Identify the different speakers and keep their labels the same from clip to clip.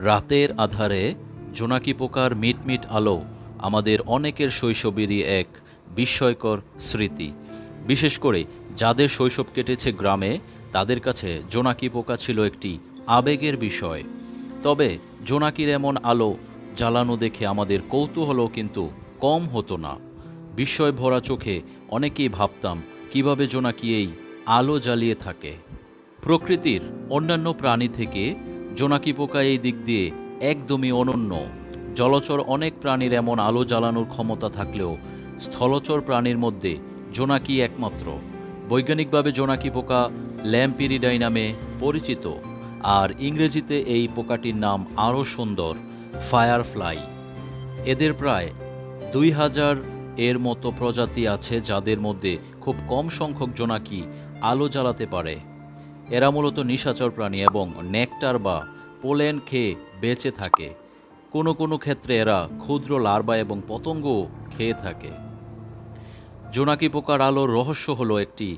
Speaker 1: রাতের আধারে জোনাকি পোকার মিটমিট আলো আমাদের অনেকের শৈশবেরই এক বিস্ময়কর স্মৃতি। বিশেষ করে যাদের শৈশব কেটেছে গ্রামে, তাদের কাছে জোনাকি পোকা ছিল একটি আবেগের বিষয়। তবে জোনাকির এমন আলো জ্বালানো দেখে আমাদের কৌতূহলও কিন্তু কম হতো না। বিস্ময় ভরা চোখে অনেকেই ভাবতাম, কীভাবে জোনাকি এই আলো জ্বালিয়ে থাকে? প্রকৃতির অন্যান্য প্রাণী থেকে জোনাকি পোকা এই দিক দিয়ে একদমই অনন্য। জলচর অনেক প্রাণীর এমন আলো জ্বালানোর ক্ষমতা থাকলেও স্থলচর প্রাণীর মধ্যে জোনাকি একমাত্র। বৈজ্ঞানিকভাবে জোনাকি পোকা ল্যাম্পিরিডাই নামে পরিচিত, আর ইংরেজিতে এই পোকাটির নাম আরও সুন্দর, ফায়ারফ্লাই। এদের প্রায় দুই হাজার এর মতো প্রজাতি আছে যাদের মধ্যে খুব কম সংখ্যক জোনাকি আলো জ্বালাতে পারে। এরা মূলত নিশাচর প্রাণী এবং নেকটার বা পোলেন খেয়ে বেঁচে থাকে। কোনো কোনো ক্ষেত্রে এরা ক্ষুদ্র লার্ভা এবং পতঙ্গ খেয়ে থাকে। জোনাকি পোকার আলোর রহস্য হলো একটি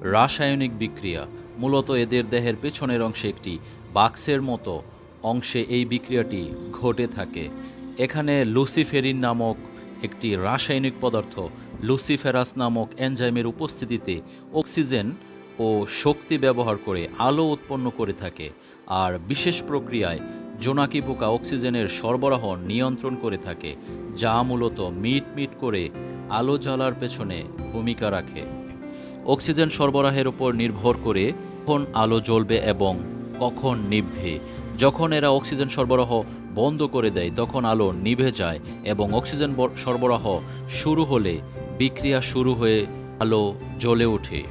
Speaker 1: রাসায়নিক বিক্রিয়া। মূলত এদের দেহের পেছনের অংশে একটি বাক্সের মতো অংশে এই বিক্রিয়াটি ঘটে থাকে। এখানে লুসিফেরিন নামক একটি রাসায়নিক পদার্থ, লুসিফেরাস নামক এনজাইমের উপস্থিতিতে অক্সিজেন ও শক্তি ব্যবহার করে আলো উৎপন্ন করে থাকে আর বিশেষ প্রক্রিয়ায় জোনাকি পোকা অক্সিজেনের সরবরাহ নিয়ন্ত্রণ করে থাকে, যা মূলত মিট মিট করে আলো জ্বালার পেছনে ভূমিকা রাখে। অক্সিজেন সরবরাহের উপর নির্ভর করে কখন আলো জ্বলবে এবং কখন নিভবে। যখন এরা অক্সিজেন সরবরাহ বন্ধ করে দেয়, তখন আলো নিভে যায় এবং অক্সিজেন সরবরাহ শুরু হলে বিক্রিয়া শুরু হয়ে আলো জ্বলে ওঠে।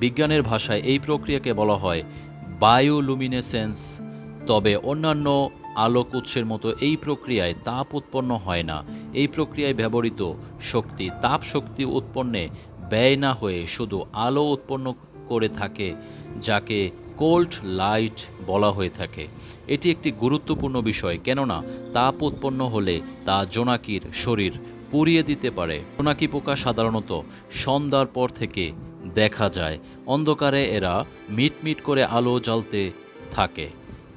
Speaker 1: বিজ্ঞানের ভাষায় এই প্রক্রিয়াকে বলা হয় বায়োলুমিনেসেন্স। তবে অন্যান্য আলোক উৎসের মতো এই প্রক্রিয়ায় তাপ উৎপন্ন হয় না। এই প্রক্রিয়ায় ব্যবহৃত শক্তি তাপ শক্তি উৎপন্নে ব্যয় না হয়ে শুধু আলো উৎপন্ন করে থাকে, যাকে কোল্ড লাইট বলা হয়ে থাকে। এটি একটি গুরুত্বপূর্ণ বিষয়, কেননা তাপ উৎপন্ন হলে তা জোনাকির শরীর পুড়িয়ে দিতে পারে। জোনাকি পোকা সাধারণত সন্ধ্যার পর থেকে দেখা যায়। অন্ধকারে এরা মিটমিট করে আলো জ্বালতে থাকে।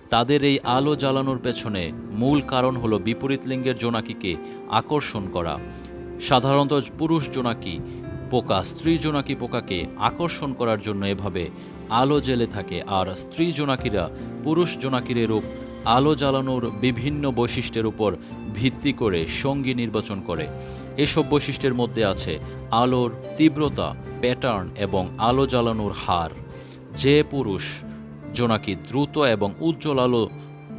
Speaker 1: তাদের এই আলো জ্বালানোর পেছনে মূল কারণ হলো বিপরীত লিঙ্গের জোনাকিকে আকর্ষণ করা। সাধারণত পুরুষ জোনাকি পোকা, স্ত্রী জোনাকি পোকাকে আকর্ষণ করার জন্য এভাবে আলো জ্বেলে থাকে, আর স্ত্রী জোনাকিরা পুরুষ জোনাকির রূপ আলো জ্বালানোর বিভিন্ন বৈশিষ্ট্যের উপর ভিত্তি করে সঙ্গী নির্বাচন করে। এসব বৈশিষ্ট্যের মধ্যে আছে আলোর তীব্রতা প্যাটার্ন এবং আলো জ্বালানোর হার। যে পুরুষ জোনাকি দ্রুত এবং উজ্জ্বল আলো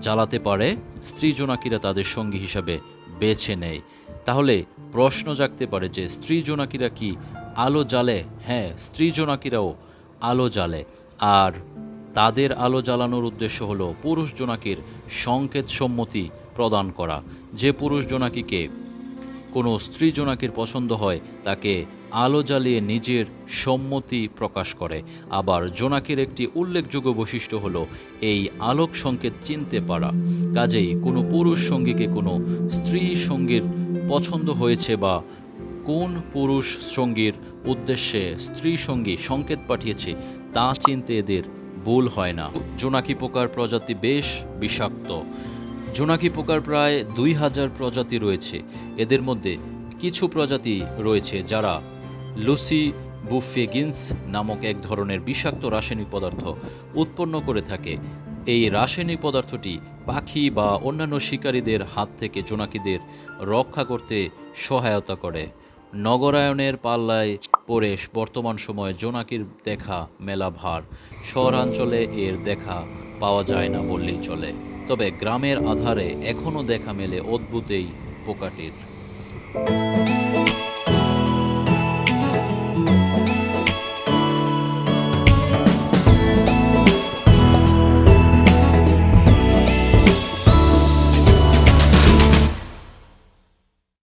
Speaker 1: জ্বালাতে পারে, স্ত্রী জোনাকিরা তাদের সঙ্গী হিসাবে বেছে নেয়। তাহলে প্রশ্ন জাগতে পারে যে স্ত্রী জোনাকিরা কি আলো জ্বালে? হ্যাঁ স্ত্রী জোনাকিরাও আলো জ্বালে। আর তাদের আলো জ্বালানোর উদ্দেশ্য হল পুরুষ জোনাকির সংকেত সম্মতি প্রদান করা। যে পুরুষ জোনাকিকে কোনো স্ত্রী জোনাকির পছন্দ হয়, তাকে আলো জ্বালিয়ে নিজের সম্মতি প্রকাশ করে। আবার জোনাকির একটি উল্লেখযোগ্য বৈশিষ্ট্য হলো এই আলোক সংকেত চিনতে পারা। কাজেই কোনো পুরুষ সঙ্গীকে কোনো স্ত্রী সঙ্গীর পছন্দ হয়েছে বা কোন পুরুষ সঙ্গীর উদ্দেশ্যে স্ত্রী সঙ্গী সংকেত পাঠিয়েছে, তা চিনতে এদের ভুল হয় না। জোনাকি পোকার প্রজাতি বেশ বিষাক্ত। জোনাকি পোকার প্রায় দুই হাজার প্রজাতি রয়েছে। এদের মধ্যে কিছু প্রজাতি রয়েছে যারা লুসি বুফেগিন্স নামক এক ধরনের বিষাক্ত রাসায়নিক পদার্থ উৎপন্ন করে থাকে। এই রাসায়নিক পদার্থটি পাখি বা অন্যান্য শিকারীদের হাত থেকে জোনাকিদের রক্ষা করতে সহায়তা করে। নগরায়নের পাল্লায় পড়ে বর্তমান সময়ে জোনাকির দেখা মেলা ভার। শহরাঞ্চলে এর দেখা পাওয়া যায় না বললেই চলে। তবে গ্রামের আধারে এখনও দেখা মেলে অদ্ভুত পোকাটির।